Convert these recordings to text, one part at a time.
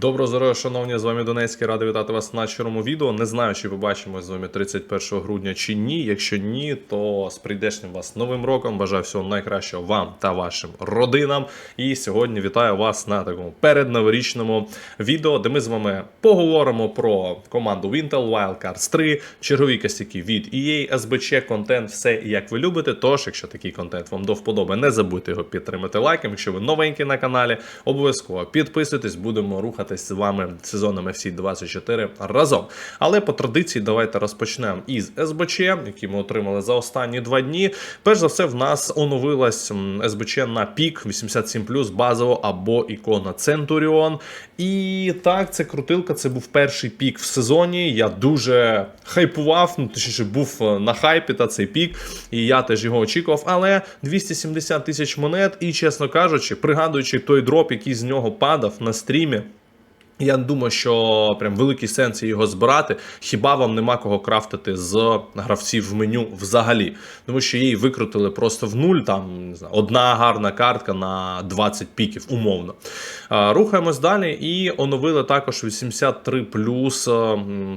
Доброго здоров'я, шановні, з вами Донецький. Радий вітати вас на червоному відео. Не знаю, чи побачимо з вами 31 грудня чи ні. Якщо ні, то з прийдешнім вас новим роком. Бажаю всього найкращого вам та вашим родинам. І сьогодні вітаю вас на такому передноворічному відео, де ми з вами поговоримо про команду Intel Wildcards 3, чергові косяки від EA, SBC, контент, все як ви любите. Тож, якщо такий контент вам до вподоби, не забудьте його підтримати лайком. Якщо ви новенький на каналі, обов'язково підписуйтесь, будемо рухатись з вами сезоном FC 24 разом. Але по традиції давайте розпочнемо із СБЧ, які ми отримали за останні два дні. Перш за все, в нас оновилась СБЧ на пік 87 базово або ікона Центуріон. І так, це крутилка, це був перший пік в сезоні. Я дуже хайпував, ну точніше був е, на хайпі та цей пік, і я теж його очікував. Але 270 тисяч монет, і чесно кажучи, пригадуючи той дроп, який з нього падав на стрімі. Я думаю, що прям великий сенс його збирати. Хіба вам нема кого крафтити з гравців в меню взагалі? Тому що її викрутили просто в нуль. Там не знаю, одна гарна картка на 20 піків, умовно. Рухаємось далі і оновили також 83 плюс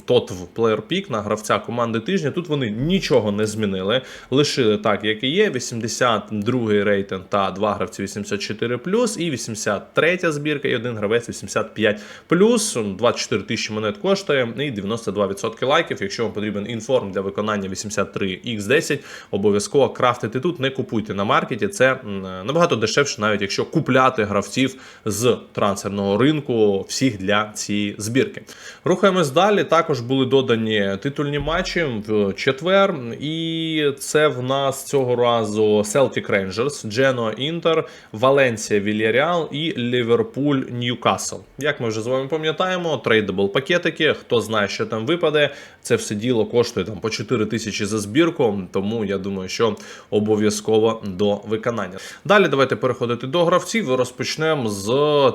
тот в Player Pick на гравця команди тижня. Тут вони нічого не змінили, лишили так, як і є. 82 рейтинг та два гравці 84 плюс, і 83 збірка, і один гравець 85 плюс. 24 тисячі монет коштує, і 92% лайків. Якщо вам потрібен інформ для виконання 83X10, обов'язково крафтити тут, не купуйте на маркеті. Це набагато дешевше, навіть якщо купляти гравців з трансферного ринку всіх для цієї збірки. Рухаємось далі. Також були додані титульні матчі в четвер, і це в нас цього разу Celtic Rangers, Genoa Inter, Валенсія Villarreal і Ліверпуль Ньюкасл. Як ми вже з вами пам'ятаємо, трейдабл пакетики. Хто знає, що там випаде, це все діло коштує там по 4 тисячі за збірку. Тому я думаю, що обов'язково до виконання. Далі давайте переходити до гравців. і Розпочнемо з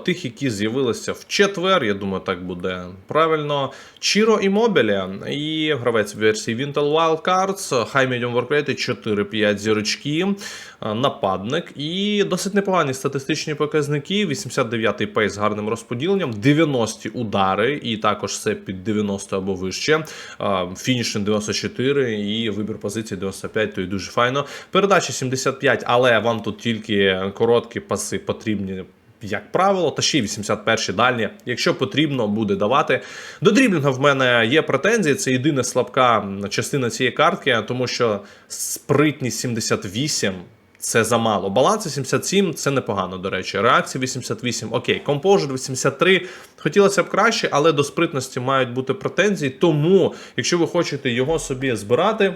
тих, які з'явилися в четвер. Я думаю, так буде правильно. Чіро Імобілі і гравець версії Wintel Wild Cards, High Medium Work 4-5 зірочки, нападник і досить непогані статистичні показники. 89-й пейс з гарним розподіленням, 90-ті удари, і також все під 90 або вище. Е, Фінішинг 94 і вибір позиції 95, то і дуже файно. Передача 75, але вам тут тільки короткі паси потрібні. Як правило, та ще й 81 дальні, якщо потрібно буде давати. До дріблінга в мене є претензії. Це єдина слабка частина цієї картки, тому що спритність 78 це замало. Баланс 77 це непогано, до речі. Реакція 88, окей, компожер 83. Хотілося б краще, але до спритності мають бути претензії. Тому, якщо ви хочете його собі збирати.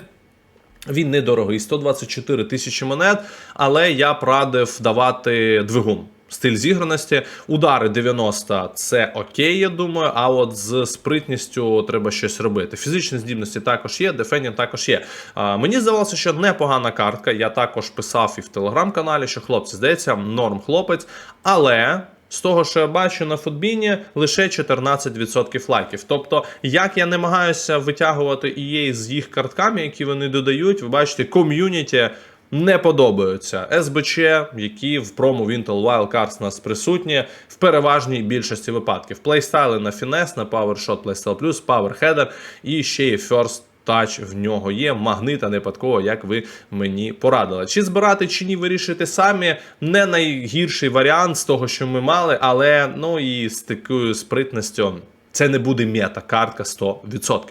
Він недорогий, 124 тисячі монет, але я б радив давати двигун. Стиль зіграності, удари 90 це окей, я думаю. А от з спритністю треба щось робити. Фізичні здібності також є, дефендінг також є. А, мені здавалося, що непогана картка. Я також писав і в телеграм-каналі, що хлопці здається, норм хлопець. Але з того, що я бачу на футбіні, лише 14% лайків. Тобто, як я намагаюся витягувати EA з їх картками, які вони додають, ви бачите, ком'юніті. Не подобаються СБЧ, які в промо Intel Wild Cards нас присутні в переважній більшості випадків. Плейстайли на фінес, на PowerShot, Playstyle Plus, Power і ще є First Touch в нього є, магнита непадково, як ви мені порадили. Чи збирати, чи ні, вирішити самі. Не найгірший варіант з того, що ми мали, але ну і з такою спритністю. Це не буде мета, картка 100%.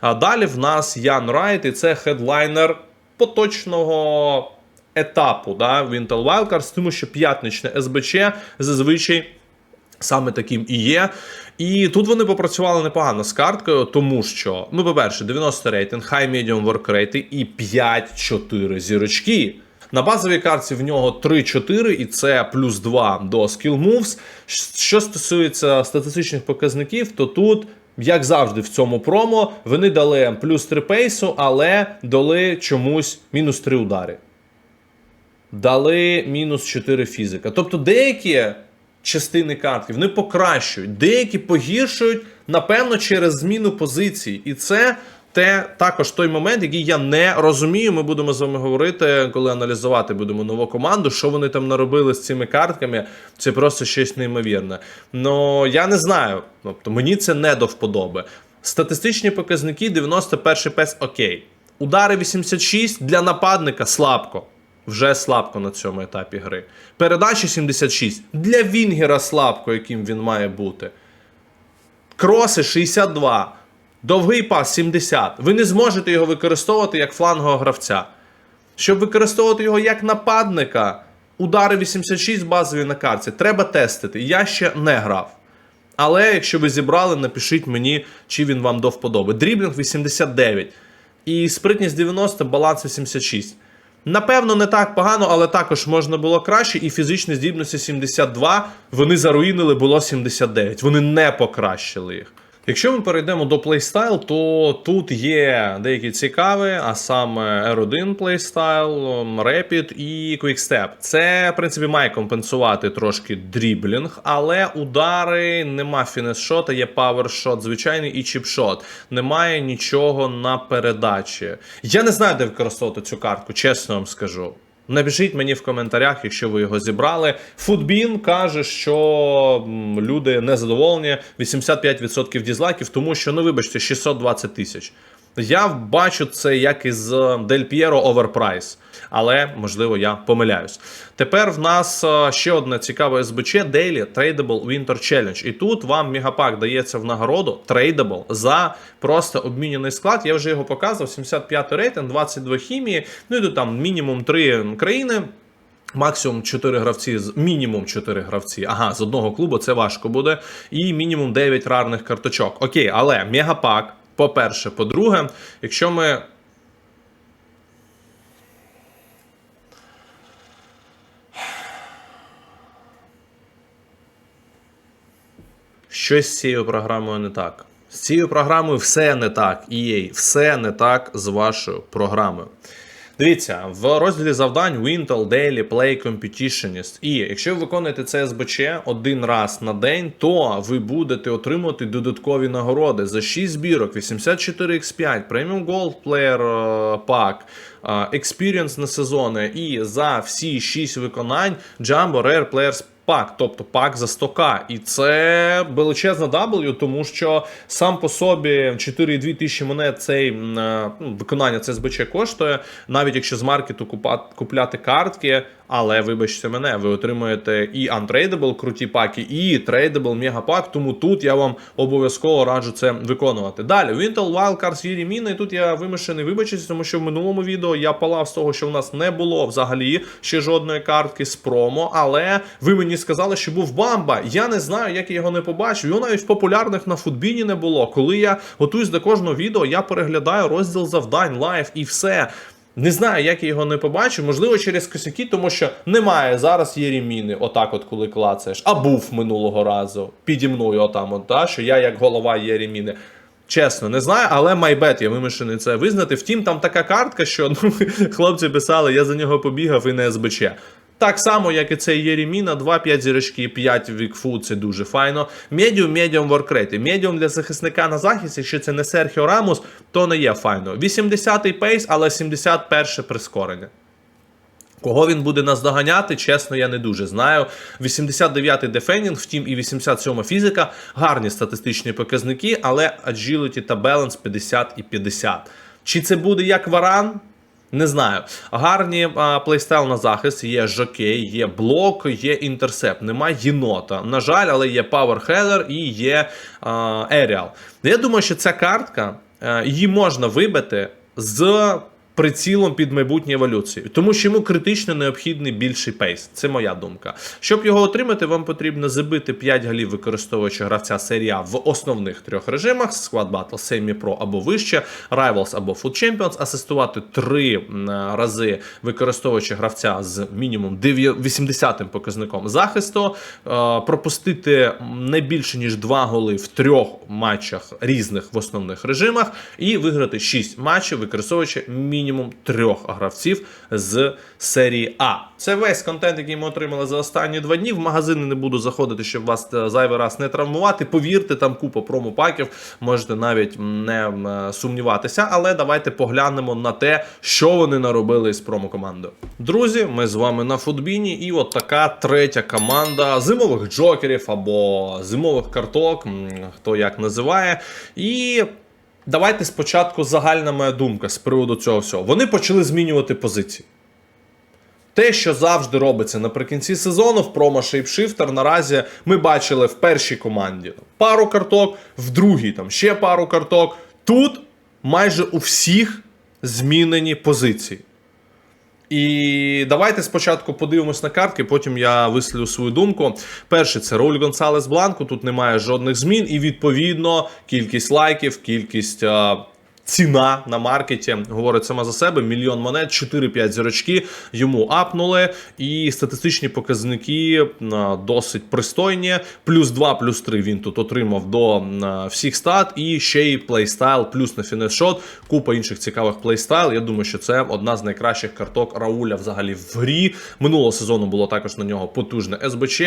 А далі в нас Ян Райт, і це хедлайнер поточного етапу да, в Intel Wildcards, тому що п'ятничне СБЧ зазвичай. Саме таким і є. І тут вони попрацювали непогано з карткою, тому що, ну, по-перше, 90 рейтинг, high medium work rate і 5-4 зірочки. На базовій картці в нього 3-4, і це плюс 2 до skill moves. Що стосується статистичних показників, то тут. Як завжди, в цьому промо вони дали плюс 3 пейсу, але дали чомусь мінус 3 удари. Дали мінус 4 фізика. Тобто деякі частини картки вони покращують, деякі погіршують, напевно, через зміну позицій. І це те також той момент, який я не розумію. Ми будемо з вами говорити, коли аналізувати будемо нову команду. Що вони там наробили з цими картками? Це просто щось неймовірне. Ну я не знаю. Тобто мені це не до вподоби. Статистичні показники 91 пес окей. Удари 86 для нападника слабко. Вже слабко на цьому етапі гри. Передачі 76 для Вінгера слабко, яким він має бути. Кроси 62. Довгий пас 70. Ви не зможете його використовувати як флангового гравця. Щоб використовувати його як нападника, удари 86 базові на карті. Треба тестити. Я ще не грав. Але якщо ви зібрали, напишіть мені, чи він вам до вподоби. Дріблінг 89. І спритність 90, баланс 86. Напевно, не так погано, але також можна було краще. І фізичні здібності 72. Вони заруїнили, було 79. Вони не покращили їх. Якщо ми перейдемо до плейстайл, то тут є деякі цікаві, а саме R1 плейстайл, Rapid і Quickstep. Це, в принципі, має компенсувати трошки дріблінг, але удари нема фінес-шота, є павершот, звичайний і чіпшот. Немає нічого на передачі. Я не знаю, де використовувати цю картку, чесно вам скажу. Напишіть мені в коментарях, якщо ви його зібрали. Футбін каже, що люди незадоволені, 85% дізлайків, тому що, ну вибачте, 620 тисяч. Я бачу це як із Дель П'єро оверпрайс, але можливо я помиляюсь. Тепер в нас е, ще одне цікаве СБЧ Daily Tradable Winter Challenge. І тут вам мегапак дається в нагороду Tradable за просто обмінений склад. Я вже його показував. 75 рейтинг, 22 хімії. Ну і тут там мінімум 3 країни. Максимум 4 гравці, мінімум 4 гравці. Ага, з одного клубу це важко буде. І мінімум 9 рарних карточок. Окей, але мегапак, по-перше, по-друге, якщо ми. Щось з цією програмою не так. З цією програмою все не так. EA, все не так з вашою програмою. Дивіться, в розділі завдань Wintel Daily Play Competitionist. І якщо ви виконуєте це СБЧ один раз на день, то ви будете отримувати додаткові нагороди за 6 збірок, 84x5, Premium Gold Player е, Pack, е, Experience на сезони і за всі 6 виконань Jumbo Rare Players пак, тобто пак за 100к. І це величезна W, тому що сам по собі 4,2 тисячі монет цей е, ну, виконання ЦСБЧ коштує, навіть якщо з маркету купа- купляти картки. Але вибачте мене, ви отримуєте і Untradeable круті паки, і Tradable мегапак, тому тут я вам обов'язково раджу це виконувати. Далі, Wintel Wildcards є реміни, і тут я вимушений вибачитися, тому що в минулому відео я палав з того, що в нас не було взагалі ще жодної картки з промо, але ви мені сказали, що був бамба. Я не знаю, як я його не побачив. Його навіть в популярних на футбіні не було. Коли я готуюсь до кожного відео, я переглядаю розділ завдань, лайв і все. Не знаю, як я його не побачив. Можливо, через косяки, тому що немає зараз є реміни, отак, от коли клацаєш. А був минулого разу піді мною, отам, от, та, що я як голова Єріміни. Чесно, не знаю, але майбет, я вимушений це визнати. Втім, там така картка, що ну, хлопці писали, я за нього побігав і не СБЧ. Так само, як і цей Єреміна, 2-5 зірочки, 5 вікфу, це дуже файно. Медіум, медіум воркреті. Медіум для захисника на захист, якщо це не Серхіо Рамус, то не є файно. 80-й пейс, але 71 прискорення. Кого він буде наздоганяти, чесно, я не дуже знаю. 89-й дефендінг, втім, і 87 фізика гарні статистичні показники, але agility та balance 50 і 50. Чи це буде як варан? Не знаю. Гарні а, плейстайл на захист, є жокей, є блок, є інтерсепт. Немає єнота. На жаль, але є Power і є Еріал. Я думаю, що ця картка а, її можна вибити з прицілом під майбутню еволюцію, тому що йому критично необхідний більший пейс. Це моя думка. Щоб його отримати, вам потрібно забити 5 голів, використовуючи гравця серії А в основних трьох режимах: Squad Battle, Semi Pro або вище, Rivals або Foot Champions, асистувати 3 рази, використовуючи гравця з мінімум 80 показником захисту, е, пропустити не більше ніж 2 голи в трьох матчах різних в основних режимах, і виграти 6 матчів, використовуючи мінімум мінімум трьох гравців з серії А. Це весь контент, який ми отримали за останні два дні. В магазини не буду заходити, щоб вас е, зайвий раз не травмувати. Повірте, там купа промопаків, можете навіть не сумніватися. Але давайте поглянемо на те, що вони наробили з промокомандою. Друзі, ми з вами на футбіні, і от така третя команда зимових джокерів або зимових карток, хто як називає. І давайте спочатку загальна моя думка з приводу цього всього. Вони почали змінювати позиції. Те, що завжди робиться наприкінці сезону в промо шейпшифтер наразі ми бачили в першій команді пару карток, в другій там ще пару карток. Тут майже у всіх змінені позиції. І давайте спочатку подивимось на картки, потім я висловлю свою думку. Перше, це роль Гонсалес Бланко. Тут немає жодних змін, і відповідно кількість лайків, кількість. е, Ціна на маркеті говорить сама за себе. Мільйон монет, 4-5 зірочки йому апнули. І статистичні показники досить пристойні. Плюс 2, плюс 3 він тут отримав до всіх стат. І ще й плейстайл, плюс на фінес-шот. Купа інших цікавих плейстайл. Я думаю, що це одна з найкращих карток Рауля взагалі в грі. Минулого сезону було також на нього потужне СБЧ.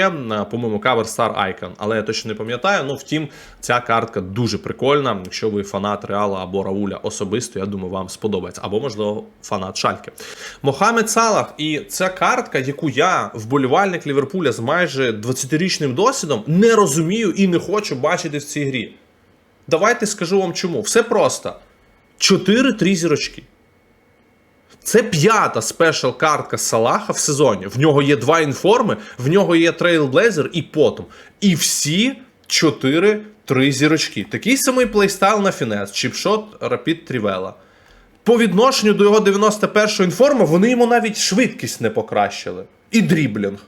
По-моєму, Cover Star Icon. Але я точно не пам'ятаю. Ну, втім, ця картка дуже прикольна. Якщо ви фанат Реала або Рауля особисто, я думаю, вам сподобається. Або, можливо, фанат Шальки. Мохамед Салах, і ця картка, яку я, вболівальник Ліверпуля з майже 20-річним досвідом, не розумію і не хочу бачити в цій грі. Давайте скажу вам чому. Все просто. 4-3 зірочки. Це п'ята спешл картка Салаха в сезоні. В нього є два інформи, в нього є трейлблейзер і потом. І всі 4 3 зірочки. Такий самий плейстайл на фінес, чіпшот Рапід Трівела. По відношенню до його 91-го інформа вони йому навіть швидкість не покращили. І дріблінг.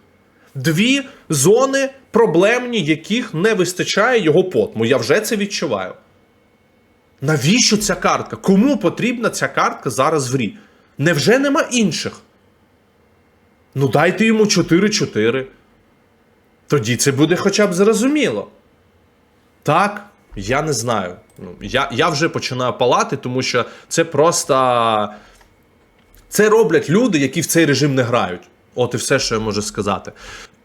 Дві зони проблемні, яких не вистачає його потму. Я вже це відчуваю. Навіщо ця картка? Кому потрібна ця картка зараз в грі? Невже нема інших? Ну дайте йому 4-4. Тоді це буде хоча б зрозуміло. Так, я не знаю. Ну, я, я вже починаю палати, тому що це просто. Це роблять люди, які в цей режим не грають. От і все, що я можу сказати.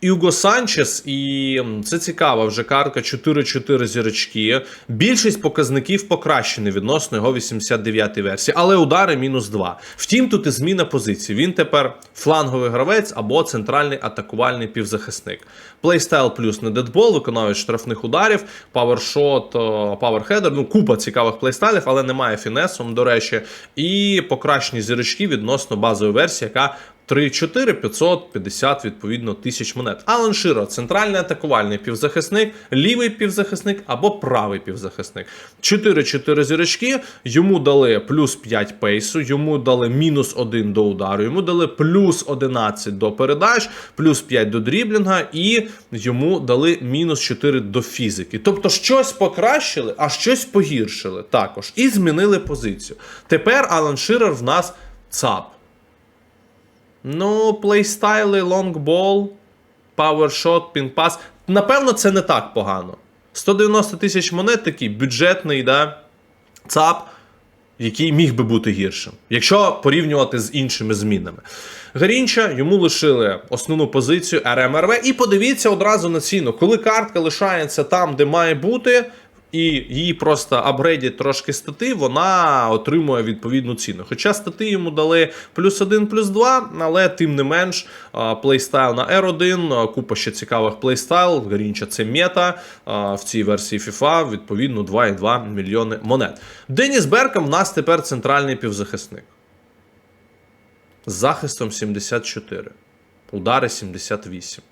Юго Санчес, і це цікава вже картка 4-4 зірочки. Більшість показників покращені відносно його 89-ї версії, але удари мінус 2. Втім, тут і зміна позиції. Він тепер фланговий гравець або центральний атакувальний півзахисник. Плейстайл плюс не дедбол, виконавець штрафних ударів, павершот, паверхедер. Ну, купа цікавих плейстайлів, але немає фінесом, до речі. І покращені зірочки відносно базової версії, яка 3-4 550 відповідно тисяч монет. Алан Широ центральний атакувальний півзахисник, лівий півзахисник або правий півзахисник. 4-4 зірочки. Йому дали плюс 5 пейсу, йому дали мінус 1 до удару, йому дали плюс 11 до передач, плюс 5 до дріблінга, і йому дали мінус 4 до фізики. Тобто щось покращили, а щось погіршили також. І змінили позицію. Тепер Алан Ширер в нас ЦАП. Ну, плейстайли, лонгбол, пауершот, пінпас. Напевно, це не так погано. 190 тисяч монет такий бюджетний, да, ЦАП, який міг би бути гіршим, якщо порівнювати з іншими змінами. Гарінча йому лишили основну позицію РМРВ. І подивіться одразу на ціну. Коли картка лишається там, де має бути, і її просто апгрейдять трошки стати, вона отримує відповідну ціну. Хоча стати йому дали плюс 1, плюс 2, але тим не менш, плейстайл на R1, купа ще цікавих плейстайл, Гарінча це мета в цій версії FIFA, відповідно 2,2 мільйони монет. Деніс Беркам в нас тепер центральний півзахисник. З захистом 74, удари 78.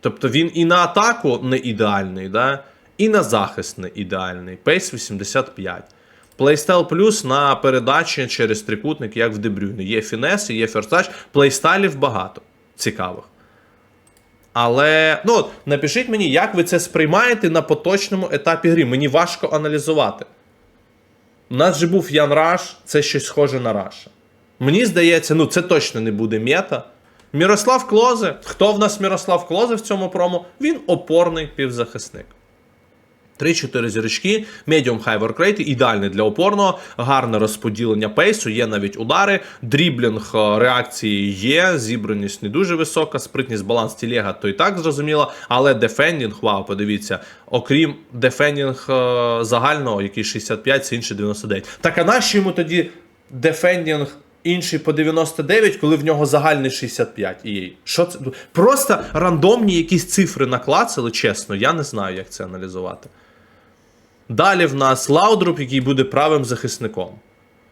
Тобто він і на атаку не ідеальний, да? І на захист не ідеальний. Пейс 85. Плейстайл плюс на передачі через трикутник, як в Дебрюйне. Є фінес, є ферстач. Плейстайлів багато цікавих. Але ну, от, напишіть мені, як ви це сприймаєте на поточному етапі гри. Мені важко аналізувати. У нас же був Ян Раш, це щось схоже на Раша. Мені здається, ну це точно не буде мета. Мірослав Клозе. Хто в нас Мірослав Клозе в цьому промо? Він опорний півзахисник. 3-4 зірочки, medium high work rate, ідеальний для опорного, гарне розподілення пейсу, є навіть удари, дріблінг е, реакції є, зібраність не дуже висока, спритність, баланс тілега, то і так зрозуміло, але дефендінг, вау, подивіться, окрім дефендінг е, загального, який 65, це інший 99. Так а нащо йому тоді дефендінг інший по 99, коли в нього загальний 65 EA. Що це? Просто рандомні якісь цифри наклацали, чесно, я не знаю, як це аналізувати. Далі в нас Лаудруп, який буде правим захисником.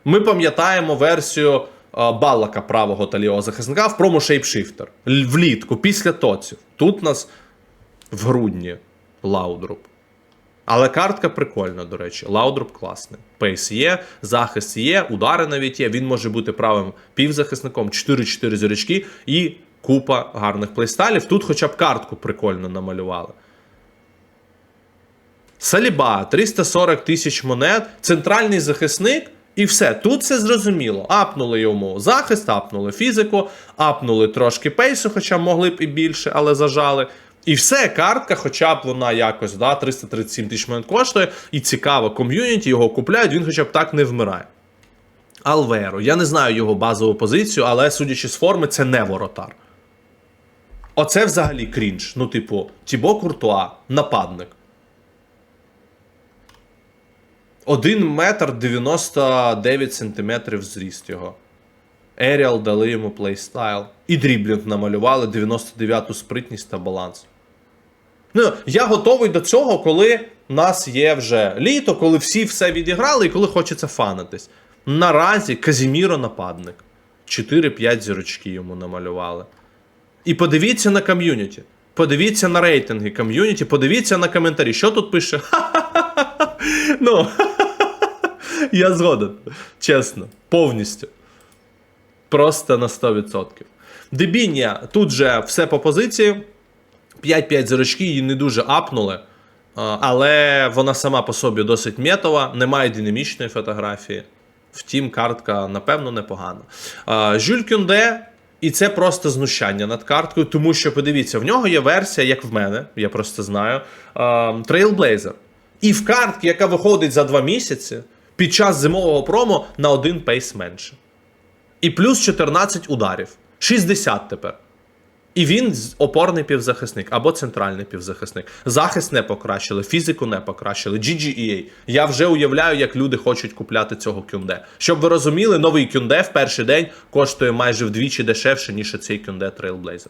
Ми пам'ятаємо версію е, Балака правого та лівого захисника в промо Shapeshifter. Влітку, після тоців. Тут у нас в грудні Лаудруп. Але картка прикольна, до речі. Лаудроп класний. Пейс є, захист є, удари навіть є. Він може бути правим півзахисником, 4-4 зірочки і купа гарних плейстайлів. Тут хоча б картку прикольно намалювали. Саліба 340 тисяч монет, центральний захисник, і все. Тут все зрозуміло. Апнули йому захист, апнули фізику, апнули трошки пейсу, хоча могли б і більше, але зажали. І все, картка, хоча б вона якось да, 337 тисяч монет коштує, і цікаво, ком'юніті його купляють, він хоча б так не вмирає. Алверо. Я не знаю його базову позицію, але судячи з форми, це не воротар. Оце взагалі крінж. Ну, типу, Тібо Куртуа, нападник. 1 метр 99 сантиметрів зріст його. Еріал дали йому плейстайл. І дріблінг намалювали 99-ту спритність та баланс. Ну, я готовий до цього, коли в нас є вже літо, коли всі все відіграли і коли хочеться фанитись. Наразі Казіміро нападник. 4-5 зірочки йому намалювали. І подивіться на ком'юніті. Подивіться на рейтинги ком'юніті, подивіться на коментарі. Що тут пише? Ну, я згоден. Чесно, повністю. Просто на 100%. Дебіння тут же все по позиції. 5-5 зірочки її не дуже апнули. Але вона сама по собі досить метова, немає динамічної фотографії. Втім, картка, напевно, непогана. Жюль Кюнде, і це просто знущання над карткою, тому що, подивіться, в нього є версія, як в мене, я просто знаю, Trailblazer. І в картці, яка виходить за 2 місяці, під час зимового промо на один пейс менше. І плюс 14 ударів. 60 тепер. І він опорний півзахисник або центральний півзахисник. Захист не покращили, фізику не покращили. GGEA. Я вже уявляю, як люди хочуть купляти цього кюнде. Щоб ви розуміли, новий кюнде в перший день коштує майже вдвічі дешевше, ніж цей кюнде Trailblazer.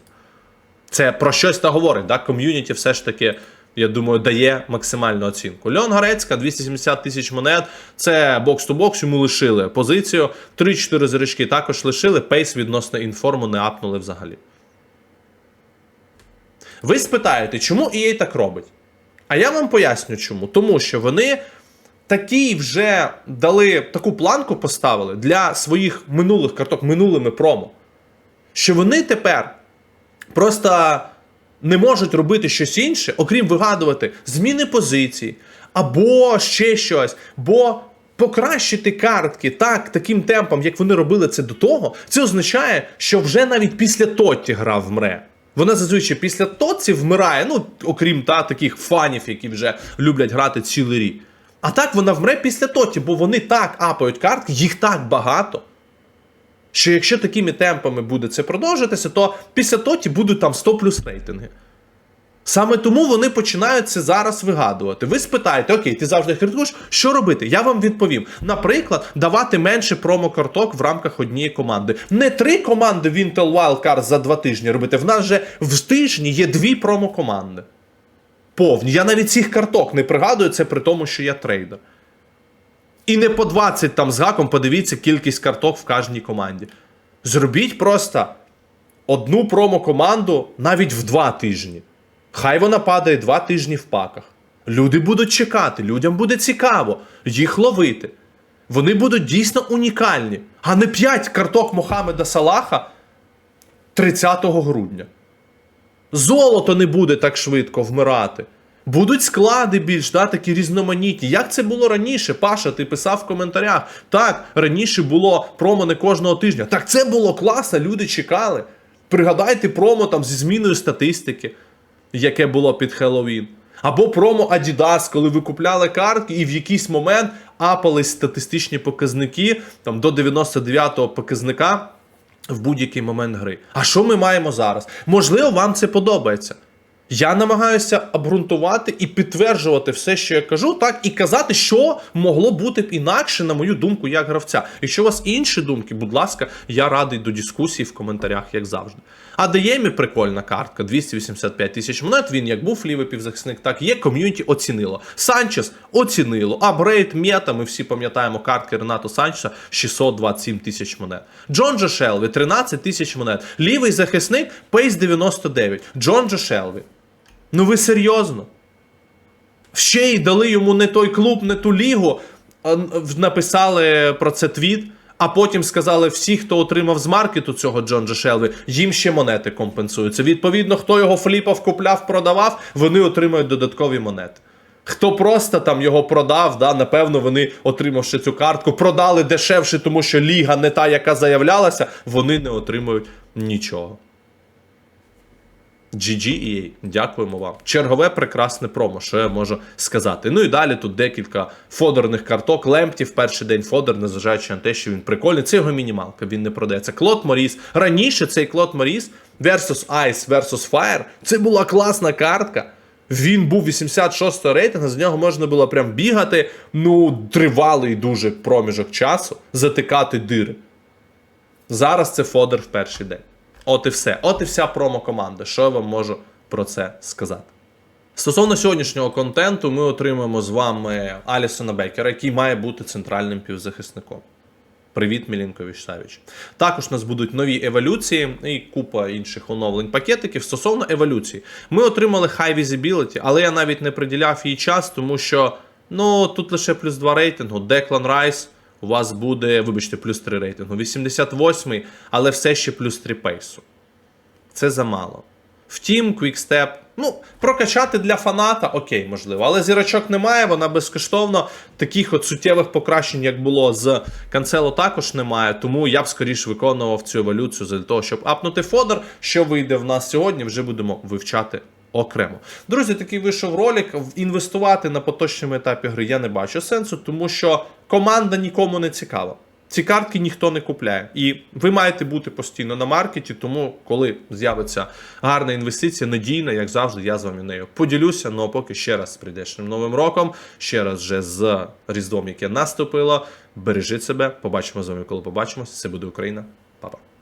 Це про щось та говорить. Да? Ком'юніті все ж таки, я думаю, дає максимальну оцінку. Леон Горецька, 270 тисяч монет. Це бокс-то-бокс, йому лишили позицію. 3-4 зірочки також лишили. Пейс відносно інформу не апнули взагалі. Ви спитаєте, чому EA так робить? А я вам поясню чому. Тому що вони такі вже дали таку планку поставили для своїх минулих карток, минулими промо. Що вони тепер просто не можуть робити щось інше, окрім вигадувати зміни позиції або ще щось. Бо покращити картки так, таким темпом, як вони робили це до того, це означає, що вже навіть після Тотті гра вмре. Вона зазвичай після Тотці вмирає, ну, окрім та таких фанів, які вже люблять грати цілий рік. А так вона вмре після Тотті, бо вони так апають картки, їх так багато що якщо такими темпами буде це продовжуватися, то після тоті будуть там 100 плюс рейтинги. Саме тому вони починають це зараз вигадувати. Ви спитаєте, окей, ти завжди критикуєш, що робити? Я вам відповім. Наприклад, давати менше промокарток в рамках однієї команди. Не три команди в Intel Wildcard за два тижні робити. В нас же в тижні є дві промокоманди. Повні. Я навіть цих карток не пригадую, це при тому, що я трейдер. І не по 20 там з гаком подивіться кількість карток в кожній команді. Зробіть просто одну промо-команду навіть в два тижні. Хай вона падає два тижні в паках. Люди будуть чекати, людям буде цікаво їх ловити. Вони будуть дійсно унікальні, а не 5 карток Мохамеда Салаха 30 грудня. Золото не буде так швидко вмирати. Будуть склади більш да, такі різноманітні. Як це було раніше? Паша, ти писав в коментарях. Так, раніше було промо не кожного тижня. Так це було класно, люди чекали. Пригадайте промо там зі зміною статистики, яке було під Хеллоуін. Або промо Adidas, коли ви купляли картки і в якийсь момент апались статистичні показники там, до 99-го показника в будь-який момент гри. А що ми маємо зараз? Можливо, вам це подобається. Я намагаюся обґрунтувати і підтверджувати все, що я кажу, так і казати, що могло бути б інакше, на мою думку, як гравця. Якщо у вас інші думки, будь ласка, я радий до дискусії в коментарях, як завжди. А Деємі прикольна картка, 285 тисяч монет. Він як був лівий півзахисник, так є. Ком'юніті оцінило. Санчес оцінило. Апгрейд мета. Ми всі пам'ятаємо картки Ренато Санчеса 627 тисяч монет. Джон Джо Шелві 13 тисяч монет. Лівий захисник Пейс 99. Джон Джо Шелві. Ну ви серйозно? Ще й дали йому не той клуб, не ту лігу. Написали про це твіт, а потім сказали: всі, хто отримав з маркету цього Джон Джо Шелві, їм ще монети компенсуються. Відповідно, хто його фліпав, купляв, продавав, вони отримають додаткові монети. Хто просто там його продав, да, напевно, вони, отримавши цю картку, продали дешевше, тому що ліга не та, яка заявлялася, вони не отримують нічого. GG EA, дякуємо вам. Чергове прекрасне промо, що я можу сказати. Ну і далі тут декілька фодерних карток. Лемпті в перший день фодер, незважаючи на те, що він прикольний. Це його мінімалка, він не продається. Клод Моріс. Раніше цей Клод Моріс versus Ice versus Fire. Це була класна картка. Він був 86 рейтингу, з нього можна було прям бігати, ну, тривалий дуже проміжок часу, затикати дири. Зараз це фодер в перший день. От і все. От і вся промо-команда. Що я вам можу про це сказати? Стосовно сьогоднішнього контенту, ми отримаємо з вами Алісона Бекера, який має бути центральним півзахисником. Привіт, Мілінкович Савіч. Також у нас будуть нові еволюції і купа інших оновлень пакетиків. Стосовно еволюції, ми отримали High Visibility, але я навіть не приділяв їй час, тому що ну тут лише плюс 2 рейтингу. Деклан Райс у вас буде, вибачте, плюс 3 рейтингу. 88-й, але все ще плюс 3 пейсу. Це замало. Втім, Quickstep, ну, прокачати для фаната, окей, можливо, але зірочок немає, вона безкоштовно. Таких от суттєвих покращень, як було з Канцело, також немає. Тому я б скоріш виконував цю еволюцію для того, щоб апнути фодер. Що вийде в нас сьогодні, вже будемо вивчати окремо. Друзі, такий вийшов ролик. Інвестувати на поточному етапі гри я не бачу сенсу, тому що команда нікому не цікава. Ці картки ніхто не купляє. І ви маєте бути постійно на маркеті, тому коли з'явиться гарна інвестиція, надійна, як завжди, я з вами нею поділюся. Ну а поки ще раз з прийдешнім новим роком, ще раз вже з Різдвом, яке наступило. Бережіть себе, побачимо з вами, коли побачимось. Це буде Україна. Па-па.